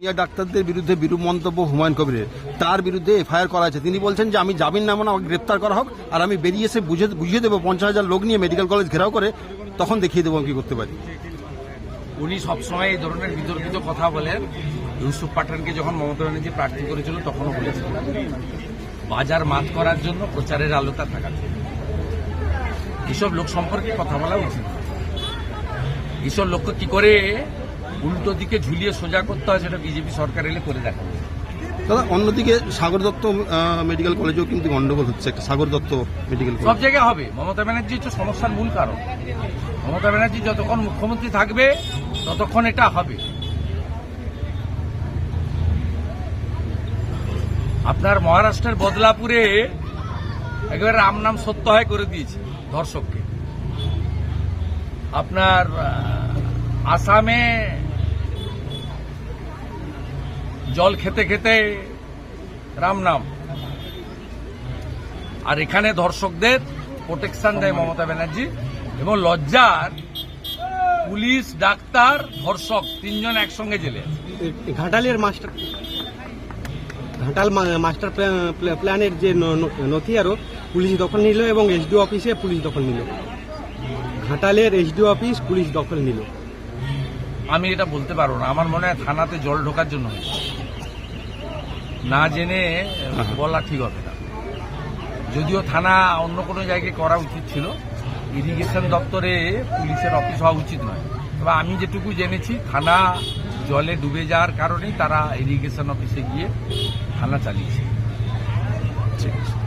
ডাক্তারদের বিরুদ্ধে বিরূপ মন্তব্য হুমায়ুন কবিরের। তার বিরুদ্ধে এফআইআর করা আছে। তিনি বলছেন যে, আমি জামিন নামো না, আমাকে গ্রেপ্তার করা হোক। আর আমি বেরিয়ে এসে বুঝে, বুঝিয়ে দেবো, পঞ্চাশ হাজার লোক নিয়ে মেডিকেল কলেজ ঘেরাও করে, তখন দেখিয়ে দেবো আমি কি করতে পারি। উনি সবসময় এই ধরনের বিতর্কিত কথা বলেন। ইউসুফ পাঠানকে যখন মমতা ব্যানার্জি প্রার্থী করেছিল, তখনও বলেছিল বাজার মাত করার জন্য প্রচারের আলোতা থাকা এসব লোক সম্পর্কে কথা বলা উচিত এসব লোককে কি করে উল্টো দিকে ঝুলিয়ে সোজা করতে হয় সেটা বিজেপি সরকার এলে করে দেখা। দাদা অন্যদিকে সাগর দত্ত মেডিকেল কলেজেও কিন্তু গন্ডগোল হচ্ছে একটা সাগর দত্ত মেডিকেল সব জায়গায় হবে। মমতা ব্যানার্জি হচ্ছে সমস্যার মূল কারণ। মমতা ব্যানার্জি যতক্ষণ মুখ্যমন্ত্রী থাকবে ততক্ষণ এটা হবে। আপনার মহারাষ্ট্রের বদলাপুরে একেবারে রাম নাম সত্য হয় করে দিয়েছে দর্শককে আপনার আসামে জল খেতে খেতে রাম নাম। আর এখানে ধর্ষকদের প্রোটেকশন দেয় মমতা ব্যানার্জি। এবং লজ্জার পুলিশ ডাক্তার ধর্ষক তিনজন একসঙ্গে জেলে। ঘাটালের মাস্টার ঘাটাল মাস্টার প্ল্যান- প্ল্যা- প্ল্যানের যে নথি আরও পুলিশ দখল নিল এবং এসডিও অফিসে পুলিশ দখল নিল। ঘাটালের এসডিও অফিস পুলিশ দখল নিল। আমি এটা বলতে পারব না। আমার মনে হয় থানাতে জল ঢোকার জন্য হয়েছে। না জেনে বলা ঠিক হবে না। যদিও থানা অন্য কোনো জায়গায় করা উচিত ছিল, ইরিগেশন দপ্তরে পুলিশের অফিস হওয়া উচিত নয়। তবে আমি যেটুকু জেনেছি, থানা জলে ডুবে যাওয়ার কারণেই তারা ইরিগেশন অফিসে গিয়ে থানা চালিয়েছে। ঠিক আছে।